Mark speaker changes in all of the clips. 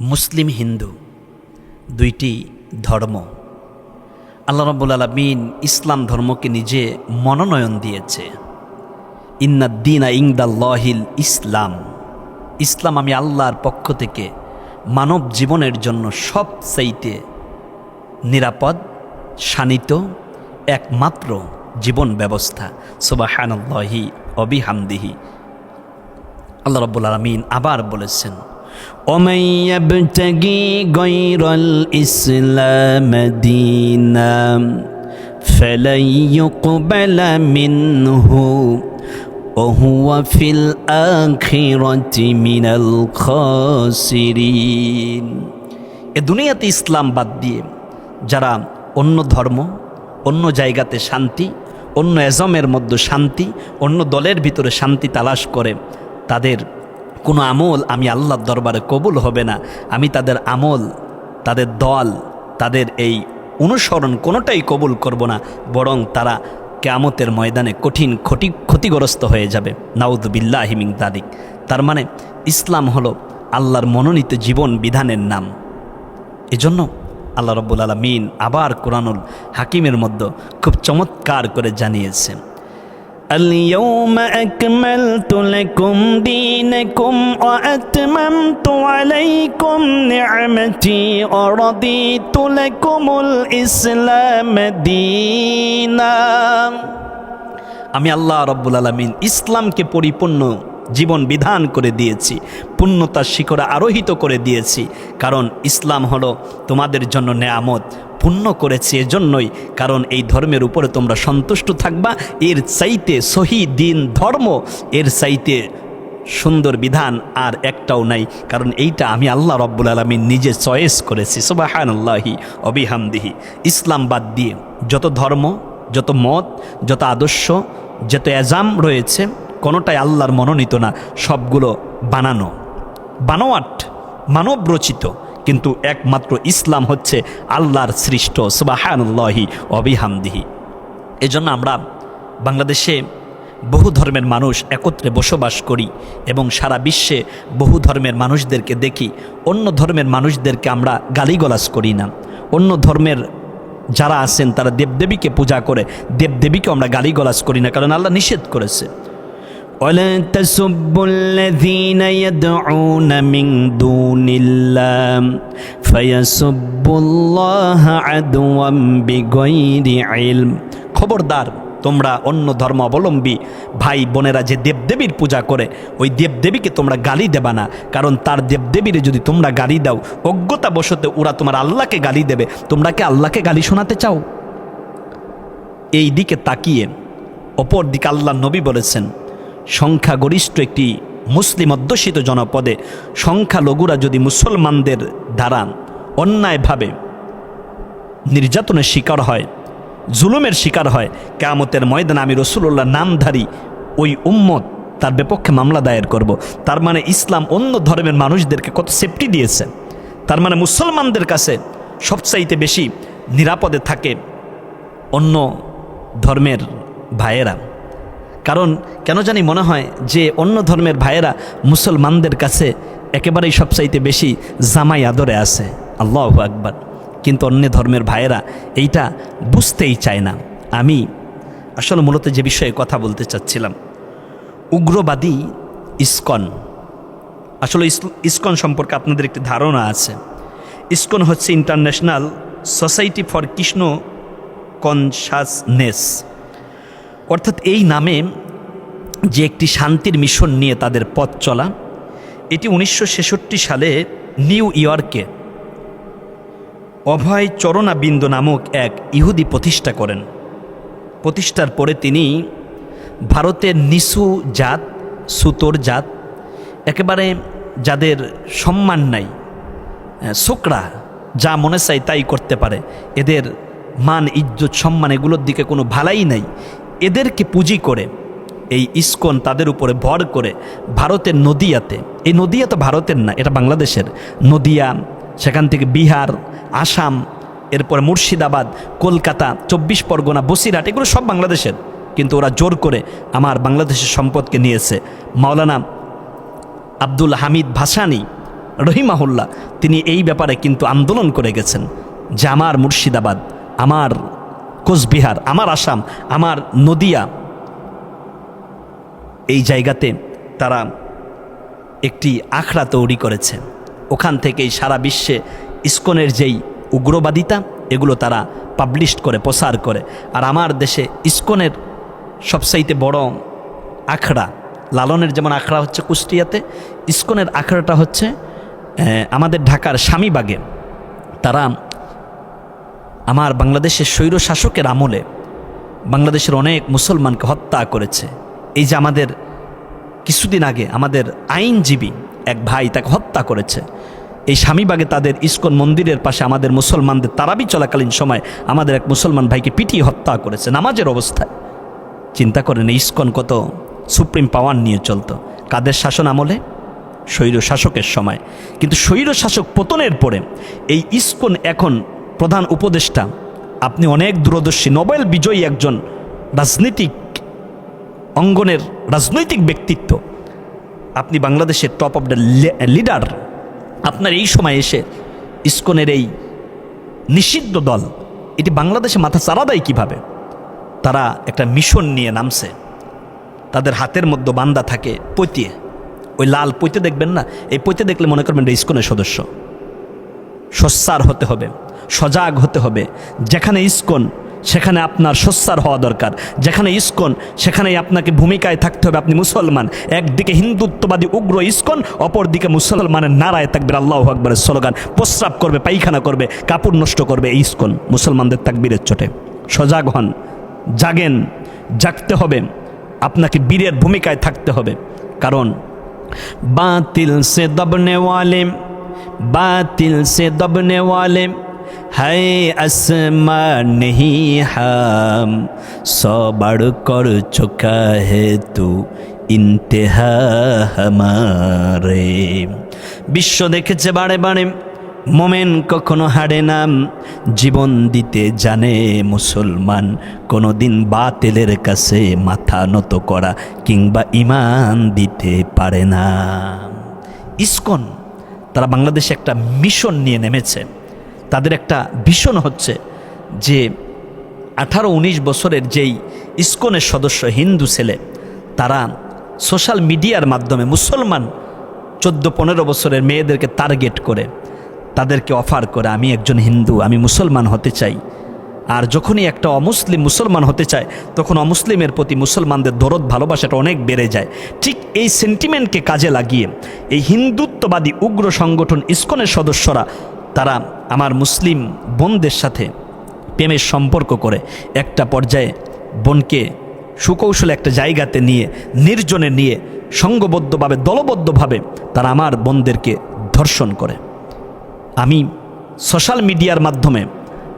Speaker 1: মুসলিম হিন্দু, দুইটি ধর্ম। আল্লাহ রব্বুল আলমিন ইসলাম ধর্মকে নিজে মনোনয়ন দিয়েছে। ইন্নাদ্দিনা ইংদাল্লাহিল ইসলাম। ইসলাম আমি আল্লাহর পক্ষ থেকে মানব জীবনের জন্য সব সবচাইতে নিরাপদ, শানিত, একমাত্র জীবন ব্যবস্থা। সুবাহানল্লাহি অবিহামদিহি আল্লাহ রব্বুল আলমিন আবার বলেছেন
Speaker 2: ومن يبتغي غير الإسلام دينا فلن يقبل منه وهو في الآخرة من الخاسرين
Speaker 1: এ দুনিয়াতে ইসলাম বাদ দিয়ে যারা অন্য ধর্ম অন্য জায়গাতে শান্তি অন্য এজমের মধ্যে শান্তি অন্য দলের ভিতরে শান্তি তালাশ করে তাদের কোনো আমল আমি আল্লাহর দরবারে কবুল হবে না। আমি তাদের আমল, তাদের দল, তাদের এই অনুসরণ কোনোটাই কবুল করব না, বরং তারা কেয়ামতের ময়দানে কঠিন ক্ষতি, ক্ষতিগ্রস্ত হয়ে যাবে। নাউদ বিল্লাহ হিমিং দাদিক তার মানে ইসলাম হলো আল্লাহর মনোনীত জীবন বিধানের নাম। এজন্য আল্লাহ রব্বুল আলমিন আবার কোরআনুল হাকিমের মধ্যে খুব চমৎকার করে জানিয়েছেন।
Speaker 2: اليوم أكملت لكم دينكم وأتممت عليكم نعمتي ورضيت لكم الإسلام دينا
Speaker 1: আমি আল্লাহ রব্বুল আলমিন ইসলামকে পরিপূর্ণ জীবন বিধান করে দিয়েছি পূর্ণতার শিখরে আরোহিত করে দিয়েছি কারণ ইসলাম হলো তোমাদের জন্য নেয়ামত পূর্ণ করেছে এজন্যই, কারণ এই ধর্মের উপরে তোমরা সন্তুষ্ট থাকবা। এর চাইতে সহি দিন ধর্ম, এর চাইতে সুন্দর বিধান আর একটাও নাই, কারণ এইটা আমি আল্লাহ রব্বুল আলমিন নিজে চয়েস করেছি। সুবাহান আল্লাহি অবিহামদিহি ইসলাম বাদ দিয়ে যত ধর্ম, যত মত, যত আদর্শ, যত এজাম রয়েছে, কোনোটাই আল্লাহর মনোনীত না, সবগুলো বানানো, বানোয়াট মানব রচিত কিন্তু একমাত্র ইসলাম হচ্ছে আল্লাহর সৃষ্ট, সুবাহানুল্লাহি অবিহামদিহি এজন্য আমরা বাংলাদেশে বহু ধর্মের মানুষ একত্রে বসবাস করি এবং সারা বিশ্বে বহু ধর্মের মানুষদেরকে দেখি, অন্য ধর্মের মানুষদেরকে আমরা গালিগলাজ করি না। অন্য ধর্মের যারা আছেন তারা দেবদেবীকে পূজা করে দেবদেবীকে আমরা গালিগলাজ করি না, কারণ আল্লাহ নিষেধ করেছে।
Speaker 2: ولا تسبوا الذين يدعون من دون الله فيسبوا الله عدوا بغير علم
Speaker 1: খবরদার তোমরা অন্য ধর্ম অবলম্বী ভাই বোনেরা যে দেবদেবীর পূজা করে ওই দেবদেবীকে তোমরা গালি দেবা না কারণ তার দেবদেবীরে যদি তোমরা গালি দাও অজ্ঞতা বসতে ওরা তোমার আল্লাহকে গালি দেবে তোমরা কি আল্লাহকে গালি শোনাতে চাও এই দিকে তাকিয়ে অপর দিকে আল্লাহ নবী বলেছেন সংখ্যাগরিষ্ঠ একটি মুসলিম অধ্যুষিত জনপদে সংখ্যালঘুরা যদি মুসলমানদের দ্বারা অন্যায়ভাবে নির্যাতনের শিকার হয়, জুলুমের শিকার হয়, কেয়ামতের ময়দান আমি রসুল্লাহ নামধারী ওই উম্মত তার বিপক্ষে মামলা দায়ের করব। তার মানে ইসলাম অন্য ধর্মের মানুষদেরকে কত সেফটি দিয়েছে তার মানে মুসলমানদের কাছে সবচাইতে বেশি নিরাপদে থাকে অন্য ধর্মের ভাইয়েরা কারণ কেন জানি মনে হয় যে অন্য ধর্মের ভাইয়েরা মুসলমানদের কাছে একেবারেই সবচাইতে বেশি জামাই আদরে আছে। আল্লাহ আকবার। কিন্তু অন্য ধর্মের ভাইয়েরা এইটা বুঝতেই চায় না। আমি আসলে মূলত যে বিষয়ে কথা বলতে চাচ্ছিলাম, উগ্রবাদী ইস্কন। আসলে ইস- ইস্কন সম্পর্কে আপনাদের একটি ধারণা আছে। ইস্কন হচ্ছে international society for Krishna consciousness অর্থাৎ এই নামে যে একটি শান্তির মিশন নিয়ে তাদের পথ চলা, এটি উনিশশো ছেষট্টি সালে নিউ ইয়র্কে অভয় চরণাবিন্দ নামক এক ইহুদি প্রতিষ্ঠা করেন। প্রতিষ্ঠার পরে তিনি ভারতের নিসু জাত, সুতোর জাত, একেবারে যাদের সম্মান নাই শোকরা, যা মনে চাই তাই করতে পারে। এদের মান, ইজ্জত, সম্মান এগুলোর দিকে কোনো ভালাই নাই। এদেরকে পুঁজি করে, এই ইস্কন তাদের উপরে ভর করে ভারতের নদিয়াতে। এই নদিয়া তো ভারতের না, এটা বাংলাদেশের। নদিয়া, সেখান থেকে বিহার, আসাম, এরপরে মুর্শিদাবাদ, কলকাতা, চব্বিশ পরগনা, বসিরহাট, এগুলো সব বাংলাদেশের। কিন্তু ওরা জোর করে আমার বাংলাদেশের সম্পদকে নিয়েছে। মাওলানা আব্দুল হামিদ ভাসানি রহিমাহুল্লাহ, তিনি এই ব্যাপারে কিন্তু আন্দোলন করে গেছেন। যে আমার মুর্শিদাবাদ, আমার কোচবিহার, আমার আসাম, আমার নদিয়া এই জায়গাতে তারা একটি আখড়া তৈরি করেছে। ওখান থেকেই সারা বিশ্বে ইস্কনের যেই উগ্রবাদিতা, এগুলো তারা পাবলিশ করে, প্রসার করে। আর আমার দেশে ইস্কনের সবসাইতে বড় আখড়া, লালনের যেমন আখড়া হচ্ছে কুষ্টিয়াতে, ইস্কনের আখড়াটা হচ্ছে আমাদের ঢাকার স্বামীবাগে। তারা আমার বাংলাদেশের স্বৈর শাসকের আমলে বাংলাদেশের অনেক মুসলমানকে হত্যা করেছে। এই যে আমাদের কিছুদিন আগে আমাদের আইনজীবী এক ভাই তাকে হত্যা করেছে। এই স্বামীবাগে তাদের ইস্কন মন্দিরের পাশে আমাদের মুসলমানদের তারাবি চলাকালীন সময় আমাদের এক মুসলমান ভাইকে পিটিয়ে হত্যা করেছে নামাজের অবস্থায়। চিন্তা করেন ইস্কন কত সুপ্রিম পাওয়ার নিয়ে চলতো। কাদের শাসন আমলে? স্বৈর শাসকের সময়। কিন্তু স্বৈর শাসক পতনের পরে এই ইস্কন এখন প্রধান উপদেষ্টা, আপনি অনেক দূরদর্শী, নোবেল বিজয়ী একজন রাজনীতিক অঙ্গনের রাজনৈতিক ব্যক্তিত্ব। আপনি বাংলাদেশের টপ অফ দ্য লিডার আপনার এই সময় এসে ইস্কনের এই নিষিদ্ধ দল, এটি বাংলাদেশে মাথা চারা দেয় কীভাবে? তারা একটা মিশন নিয়ে নামছে। তাদের হাতের মধ্যে বান্দা থাকে পৈতিয়ে ওই লাল পৈতে দেখবেন না? এই পৈতে দেখলে মনে করবেন এটা ইস্কনের সদস্য। সস্যার হতে হবে। সজাগ হতে হবে। যেখানে ইস্কন, সেখানে আপনার সস্যার হওয়া দরকার। যেখানে ইস্কন, সেখানেই আপনাকে ভূমিকায় থাকতে হবে। আপনি মুসলমান। একদিকে হিন্দুত্ববাদী উগ্র ইস্কন, অপরদিকে মুসলমানের নারায় থাকবে আল্লাহ আকবরের স্লোগান। প্রস্রাব করবে, পায়খানা করবে, কাপড় নষ্ট করবে এই ইস্কন। মুসলমানদের তাকবীরের চোটে। সজাগ হন, জাগেন, জাগতে হবে। আপনাকে বীরের ভূমিকায় থাকতে হবে। কারণ
Speaker 2: বাতিল সে দবনে বাতিল সে দবনে ওয়ালে হাই আসমা নেহি হাম, সবার কর চোখা হে তু, ইন্তেহা হামারে। বিশ্ব দেখেছে বারে বারে, মোমেন কখনো হারে নাম জীবন দিতে জানে মুসলমান কোনো দিন বাতেলের কাছে মাথা নত করা কিংবা ইমান দিতে পারে না।
Speaker 1: ইস্কন, তারা বাংলাদেশে একটা মিশন নিয়ে নেমেছে। তাদের একটা ভীষণ হচ্ছে যে আঠারো উনিশ বছরের যেই ইস্কনের সদস্য হিন্দু ছেলে, তারা সোশ্যাল মিডিয়ার মাধ্যমে মুসলমান চোদ্দ পনেরো বছরের মেয়েদেরকে টার্গেট করে, তাদেরকে অফার করে, আমি একজন হিন্দু, আমি মুসলমান হতে চাই। আর যখনই একটা অমুসলিম মুসলমান হতে চায়, তখন অমুসলিমের প্রতি মুসলমানদের দরদ, ভালোবাসাটা অনেক বেড়ে যায়। ঠিক এই সেন্টিমেন্টকে কাজে লাগিয়ে, এই হিন্দুত্ববাদী উগ্র সংগঠন ইস্কনের সদস্যরা, তারা আমার মুসলিম বোনদের সাথে প্রেমের সম্পর্ক করে একটা পর্যায়ে বোনকে সুকৌশলে একটা জায়গাতে নিয়ে, নির্জনে নিয়ে, সঙ্গবদ্ধভাবে, দলবদ্ধভাবে তারা আমার বোনদেরকে ধর্ষণ করে। আমি সোশ্যাল মিডিয়ার মাধ্যমে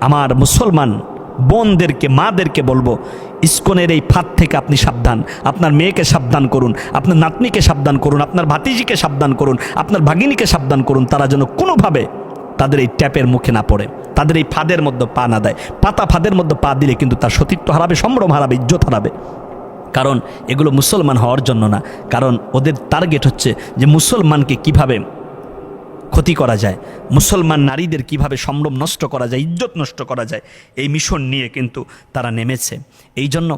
Speaker 1: আমার মুসলমান বোনদেরকে, মাদেরকে বলব, ইস্কনের এই ফাঁদ থেকে আপনি সাবধান, আপনার মেয়েকে সাবধান করুন, আপনার নাতনিকে সাবধান করুন, আপনার ভাতিজিকে সাবধান করুন, আপনার ভাগিনীকে সাবধান করুন, তারা যেন কোনোভাবে তাদের এই ট্যাপের মুখে না পড়ে, তাদের এই ফাঁদের মধ্যে পা না দেয়। পাতা ফাঁদের মধ্যে পা দিলে কিন্তু তার সতীত্ব হারাবে, সম্ভ্রম হারাবে, ইজ্জত হারাবে। কারণ এগুলো মুসলমান হওয়ার জন্য না, কারণ ওদের টার্গেট হচ্ছে যে মুসলমানকে কীভাবে ক্ষতি করা যায়, মুসলমান নারীদের কীভাবে সম্ভ্রম নষ্ট করা যায়, ইজ্জত নষ্ট করা যায়, এই মিশন নিয়ে কিন্তু তারা নেমেছে। এই জন্য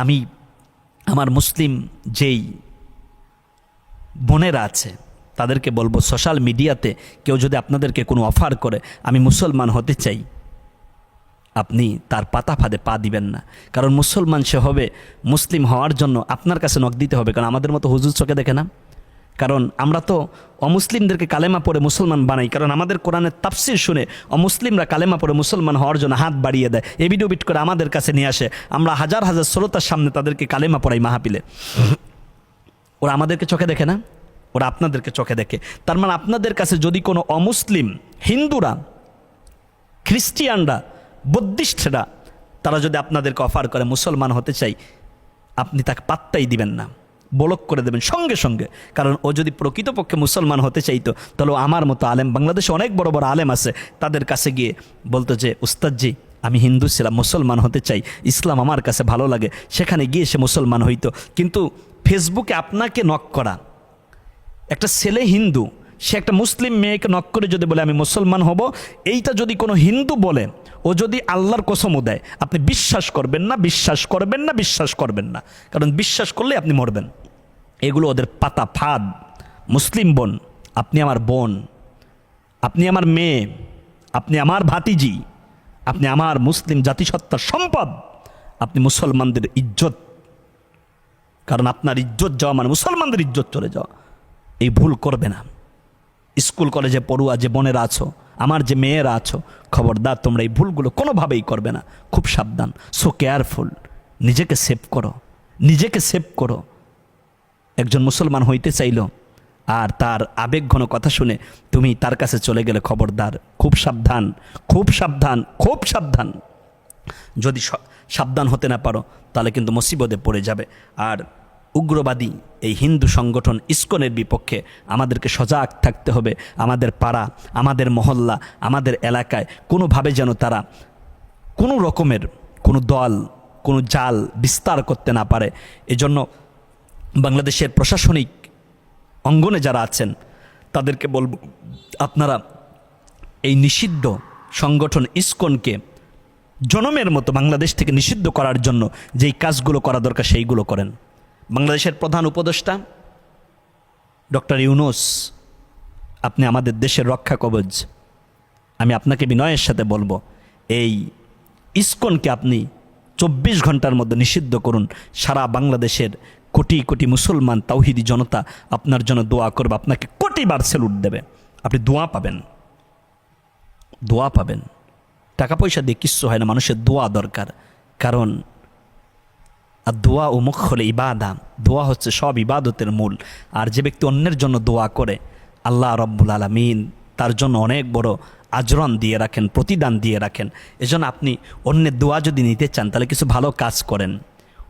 Speaker 1: আমি, আমার মুসলিম যেই বোনেরা আছে তাদেরকে বলব সোশ্যাল মিডিয়াতে কেউ যদি আপনাদেরকে কোনো অফার করে, আমি মুসলমান হতে চাই, আপনি তার পাতা ফাঁদে পা দিবেন না। কারণ মুসলমান সে হবে, মুসলিম হওয়ার জন্য আপনার কাছে নখ দিতে হবে, কারণ আমাদের মতো হুজুর চোখে দেখে না। কারণ আমরা তো অমুসলিমদেরকে কালেমা পড়ে মুসলমান বানাই, কারণ আমাদের কোরআনের তাফসির শুনে অমুসলিমরা কালেমা পড়ে মুসলমান হওয়ার জন্য হাত বাড়িয়ে দেয়। এবিডোবিট করে আমাদের কাছে নিয়ে আসে, আমরা হাজার হাজার শ্রোতার সামনে তাদেরকে কালেমা পড়াই মাহাপিলে ওরা আমাদেরকে চোখে দেখে না? ওরা আপনাদেরকে চোখে দেখে। তার মানে আপনাদের কাছে যদি কোনো অমুসলিম, হিন্দুরা, খ্রিস্টিয়ানরা, বুদ্ধিস্টরা, তারা যদি আপনাদেরকে অফার করে মুসলমান হতে চাই, আপনি তাকে পাত্তাই দিবেন না। বলক করে দেবেন সঙ্গে সঙ্গে। কারণ ও যদি প্রকৃতপক্ষে মুসলমান হতে চাইতো, তাহলে আমার মতো আলেম, বাংলাদেশে অনেক বড় বড় আলেম আছে, তাদের কাছে গিয়ে বলতো যে, উস্তাদজি, আমি হিন্দু ছিলাম, মুসলমান হতে চাই, ইসলাম আমার কাছে ভালো লাগে। সেখানে গিয়ে সে মুসলমান হইতো। কিন্তু ফেসবুকে আপনাকে নক করা একটা ছেলে হিন্দু, সে একটা মুসলিম মেয়েকে নক করে যদি বলে, আমি মুসলমান হব, এইটা যদি কোনো হিন্দু বলে, ও যদি আল্লাহর কসমও দেয়, আপনি বিশ্বাস করবেন না, বিশ্বাস করবেন না, বিশ্বাস করবেন না। কারণ বিশ্বাস করলে আপনি মরবেন। এগুলো ওদের পাতা ফাঁদ। মুসলিম বোন, আপনি আমার বোন। আপনি আমার মেয়ে। আপনি আমার ভাতিজি। আপনি আমার মুসলিম জাতিসত্তার সম্পদ। আপনি মুসলমানদের ইজ্জত। কারণ আপনার ইজ্জত যাওয়া মানে মুসলমানদের ইজ্জত চলে যাওয়া। এই ভুল করবে না। স্কুল, কলেজে পড়ুয়া যে বোনেরা আছো, আমার যে মেয়েরা আছো, খবরদার, তোমরা এই ভুলগুলো কোনোভাবেই করবে না। খুব সাবধান, সো কেয়ারফুল। নিজেকে সেভ করো। নিজেকে সেভ করো। একজন মুসলমান হইতে চাইল, আর তার আবেগঘন কথা শুনে তুমি তার কাছে চলে গেলে খবরদার। খুব সাবধান খুব সাবধান খুব সাবধান। যদি সাবধান হতে না পারো, তাহলে কিন্তু মুসিবতে পড়ে যাবে। আর উগ্রবাদী এই হিন্দু সংগঠন ইস্কনের বিপক্ষে আমাদেরকে সজাগ থাকতে হবে, আমাদের পাড়া, আমাদের মহল্লা, আমাদের এলাকায়। কোনোভাবে যেন তারা কোনো রকমের কোনো দল, কোনো জাল বিস্তার করতে না পারে। এজন্য বাংলাদেশের প্রশাসনিক অঙ্গনে যারা আছেন, তাদেরকে বলব, আপনারা এই নিষিদ্ধ সংগঠন ইস্কনকে জনমের মতো বাংলাদেশ থেকে নিষিদ্ধ করার জন্য যেই কাজগুলো করা দরকার সেইগুলো করেন। বাংলাদেশের প্রধান উপদেষ্টা, ডক্টর ইউনুস, আপনি আমাদের দেশের রক্ষা কবচ আমি আপনাকে বিনয়ের সাথে বলব, এই ইসকনকে আপনি চব্বিশ ঘণ্টার মধ্যে নিষিদ্ধ করুন। সারা বাংলাদেশের কোটি কোটি মুসলমান, তাওহিদি জনতা আপনার জন্য দোয়া করবে, আপনাকে কোটিবার সেলুট দেবে। আপনি দোয়া পাবেন। দোয়া পাবেন। টাকা পয়সা দিয়ে কিচ্ছু হয় না, মানুষের দোয়া দরকার। কারণ আর দোয়া ও মুখ হলে ইবাদা। দোয়া হচ্ছে সব ইবাদতের মূল। আর যে ব্যক্তি অন্যের জন্য দোয়া করে, আল্লাহ রব্বুল আলমিন তার জন্য অনেক বড় আচরণ দিয়ে রাখেন, প্রতিদান দিয়ে রাখেন। এজন্য আপনি অন্যের দোয়া যদি নিতে চান, তাহলে কিছু ভালো কাজ করেন।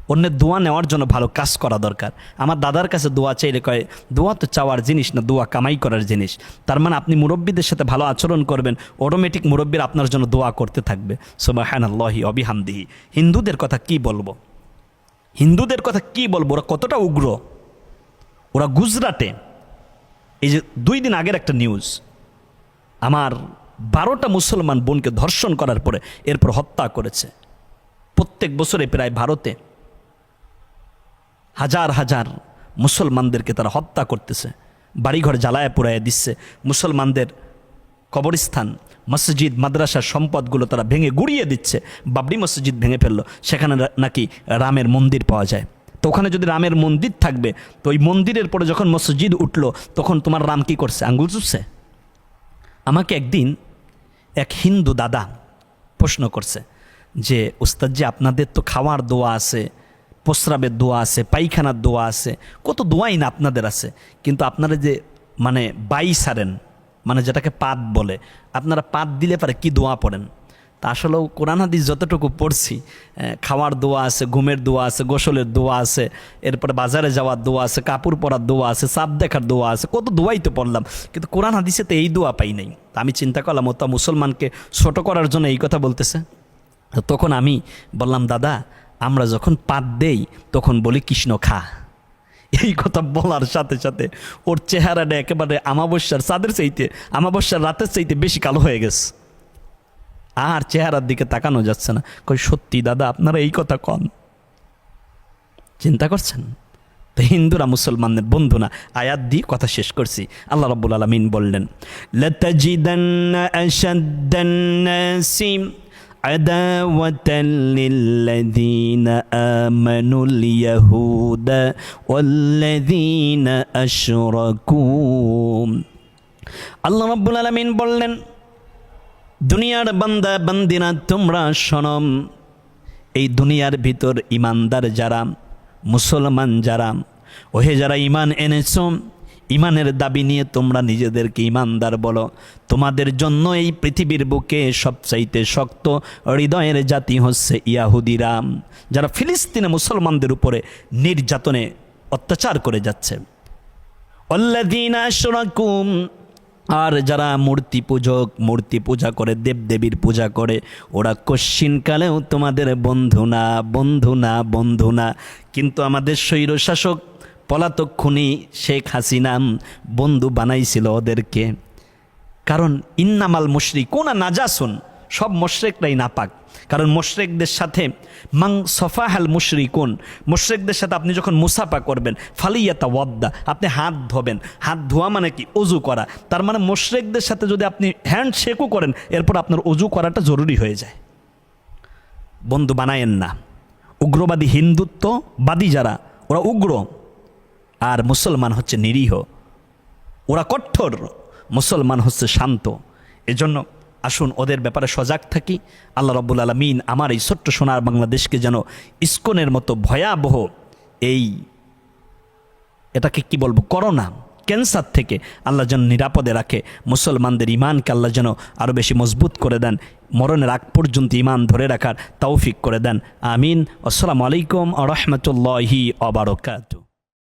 Speaker 1: অন্যের দোয়া নেওয়ার জন্য ভালো কাজ করা দরকার। আমার দাদার কাছে দোয়া চাইলে কয়, দোয়া তো চাওয়ার জিনিস না, দোয়া কামাই করার জিনিস। তার মানে আপনি মুরব্বীদের সাথে ভালো আচরণ করবেন অটোমেটিক মুরব্বীর আপনার জন্য দোয়া করতে থাকবে। সোবাহান আল্লাহি অবিহামদিহি হিন্দুদের কথা কি বলব? হিন্দুদের কথা কি বলব? ওরা কতটা উগ্র? ওরা গুজরাটে। এই যে দুই দিন আগের একটা নিউজ। আমার বারোটা মুসলমান বোনকে ধর্ষণ করার পরে এরপর হত্যা করেছে। প্রত্যেক বছরে প্রায় ভারতে হাজার হাজার মুসলমানদেরকে তারা হত্যা করতেছে। বাড়িঘর জ্বালায় পোড়ায় দিচ্ছে। মুসলমানদের কবরস্থান মসজিদ মাদ্রাসার সম্পদগুলো তারা ভেঙে গুড়িয়ে দিচ্ছে। বাবরি মসজিদ ভেঙে ফেলল। সেখানে নাকি রামের মন্দির পাওয়া যায়। তো ওখানে যদি রামের মন্দির থাকবে, তো ওই মন্দিরের পরে যখন মসজিদ উঠল, তখন তোমার রাম কি করছে? আঙ্গুল চুপছে? আমাকে একদিন এক হিন্দু দাদা প্রশ্ন করছে যে উস্তাদ যে আপনাদের তো খাওয়ার দোয়া আছে, প্রস্রাবের দোয়া আছে, পায়খানার দোয়া আছে, কত দোয়াই না আপনাদের আছে। কিন্তু আপনারা যে মানে বাই সারেন মানে যেটাকে পাত বলে। আপনারা পাত দিলে পারে কি দোয়া পড়েন? তা আসলেও কোরআন হাদিস যতটুকু পড়ছি খাওয়ার দোয়া আছে, ঘুমের দোয়া আছে, গোসলের দোয়া আছে, এরপরে বাজারে যাওয়ার দোয়া আছে, কাপড় পরার দোয়া আছে, সাপ দেখার দোয়া আছে, কত দোয়াই তো পড়লাম। কিন্তু কোরআন হাদিসে তো এই দোয়া পাই নাই। আমি চিন্তা করলাম, ও তা মুসলমানকে ছোট করার জন্য এই কথা বলতেছে। তো তখন আমি বললাম, দাদা, আমরা যখন পাত দেই, তখন বলি কৃষ্ণ খা। এই কথা বলার সাথে সাথে ওর চেহারাটা একেবারে আমাবস্যার চাঁদের চাইতে, আমাবস্যার রাতের চাইতে বেশি কালো হয়ে গেছে। আর চেহারার দিকে তাকানো যাচ্ছে না। কই, সত্যি দাদা, আপনারা এই কথা কন। চিন্তা করছেন? তো হিন্দুরা মুসলমানদের বন্ধু না। আয়াত দিয়ে কথা শেষ করছি। আল্লাহ রবুল আলমিন বললেন
Speaker 2: লতাজিদান্না عداوة للذين آمنوا اليهود والذين أشركوا আল্লাহ রাব্বুল আলামিন বললেন দুনিয়ার বান্দা বান্দিনা তোমরা শোনম এই দুনিয়ার ভিতর ইমানদার যারা মুসলমান যারা ওহে যারা ইমান এনেছ ইমানের দাবি নিয়ে তোমরা নিজেদেরকে ইমানদার বলো। তোমাদের জন্য এই পৃথিবীর বুকে সবচাইতে শক্ত হৃদয়ের জাতি হচ্ছে ইয়াহুদিরা। যারা ফিলিস্তিনে মুসলমানদের উপরে নির্যাতনে অত্যাচার করে যাচ্ছে। আর যারা মূর্তি পূজক, মূর্তি পূজা করে, দেবদেবীর পূজা করে, ওরা কশ্চিনকালেও তোমাদের বন্ধু না বন্ধু না বন্ধু না। কিন্তু আমাদের স্বৈর শাসক পলাতক খুনি শেখ হাসিনাম বন্ধু বানাইছিল ওদেরকে। কারণ ইন্নামাল মুশরিক কোনা নাজাসুন, সব মোশরেকরাই নাপাক। কারণ মোশরেকদের সাথে মাং সফাহাল মুশরিকুন, মোশরেকদের সাথে আপনি যখন মুসাফা করবেন, ফালিয়াতা ওয়াদ্দা, আপনি হাত ধোবেন। হাত ধোয়া মানে কি? অজু করা। তার মানে মোশরেকদের সাথে যদি আপনি হ্যান্ড শেকও করেন, এরপর আপনার অজু করাটা জরুরি হয়ে যায়। বন্ধু বানায়েন না। উগ্রবাদী হিন্দুত্ববাদী যারা, ওরা উগ্র। আর মুসলমান হচ্ছে নিরীহ। ওরা কঠোর, মুসলমান হচ্ছে শান্ত। এজন্য আসুন ওদের ব্যাপারে সজাগ থাকি। আল্লাহ রব্বুল আলমিন আমার এই ছোট্ট সোনার বাংলাদেশকে যেন ইস্কনের মতো ভয়াবহ এই এটাকে কি বলব, করোনা, ক্যান্সার থেকে আল্লাহ যেন নিরাপদে রাখে। মুসলমানদের ইমানকে আল্লাহ যেন আরও বেশি মজবুত করে দেন। মরণের আগ পর্যন্ত ইমান ধরে রাখার তৌফিক করে দেন। আমিন। আসসালামু আলাইকুম আ রহমতুল্লাহি অবরকাত